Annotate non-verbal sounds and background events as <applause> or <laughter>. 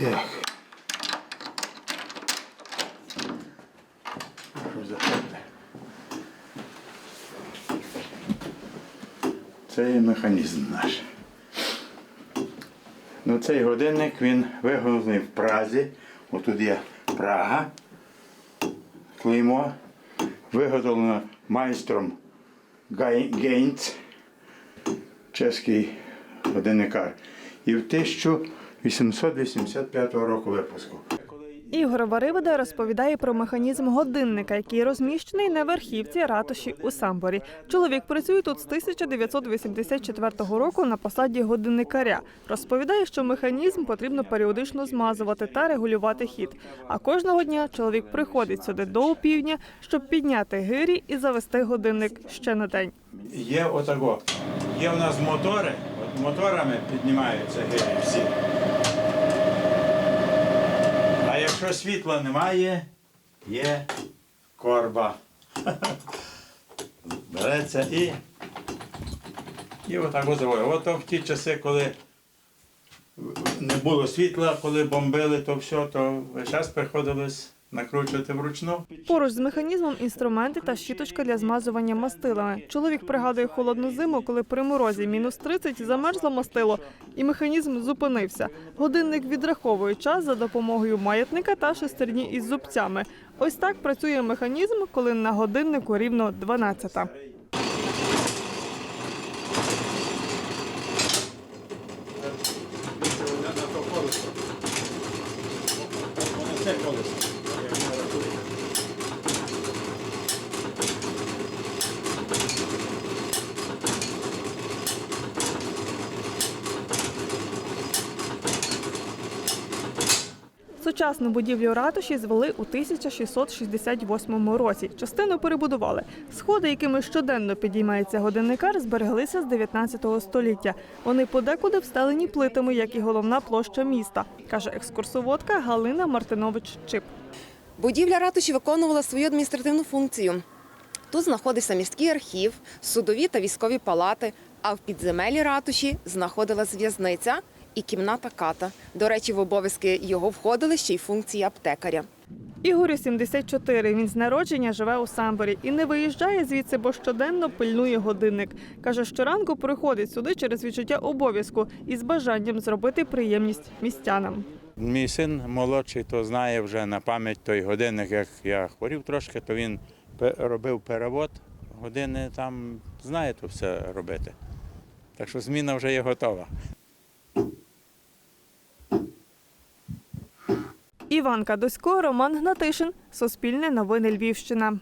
Так. Це є механізм наш. Ну, цей годинник він виготовлений в Празі. Отут є Прага. Клеймо. Виготовлено майстром Гейнц, чеський годинникар. І в 1885 року випуску. Ігор Варивода розповідає про механізм годинника, який розміщений на верхівці ратуші у Самборі. Чоловік працює тут з 1984 року на посаді годинникаря. Розповідає, що механізм потрібно періодично змазувати та регулювати хід. А кожного дня чоловік приходить сюди до опівдня, щоб підняти гирі і завести годинник ще на день. Є отако. Є у нас мотори, от моторами піднімаються гирі всі. А якщо світла немає, є корба. <laughs> Береться і. І отак возовує. Ото в ті часи, коли не було світла, коли бомбили, то все, то час приходилось накручувати вручну. Поруч з механізмом інструменти та щіточка для змазування мастилами. Чоловік пригадує холодну зиму, коли при морозі мінус 30 замерзло мастило, і механізм зупинився. Годинник відраховує час за допомогою маятника та шестерні із зубцями. Ось так працює механізм, коли на годиннику рівно 12. Це колесо. Сучасну будівлю ратуші звели у 1668 році. Частину перебудували. Сходи, якими щоденно підіймається годинникар, збереглися з 19 століття. Вони подекуди встелені плитами, як і головна площа міста, каже екскурсоводка Галина Мартинович Чип. Будівля ратуші виконувала свою адміністративну функцію. Тут знаходився міський архів, судові та військові палати, а в підземелі ратуші знаходилась в'язниця і кімната ката. До речі, в обов'язки його входили ще й функції аптекаря. Ігорю 74. Він з народження живе у Самборі і не виїжджає звідси, бо щоденно пильнує годинник. Каже, щоранку приходить сюди через відчуття обов'язку і з бажанням зробити приємність містянам. Мій син молодший, то знає вже на пам'ять той годинник, як я хворів трошки, то він робив перевод години, там знає то все робити. Так що зміна вже є готова. Іван Досько, Роман Гнатишин, Суспільне новини Львівщина.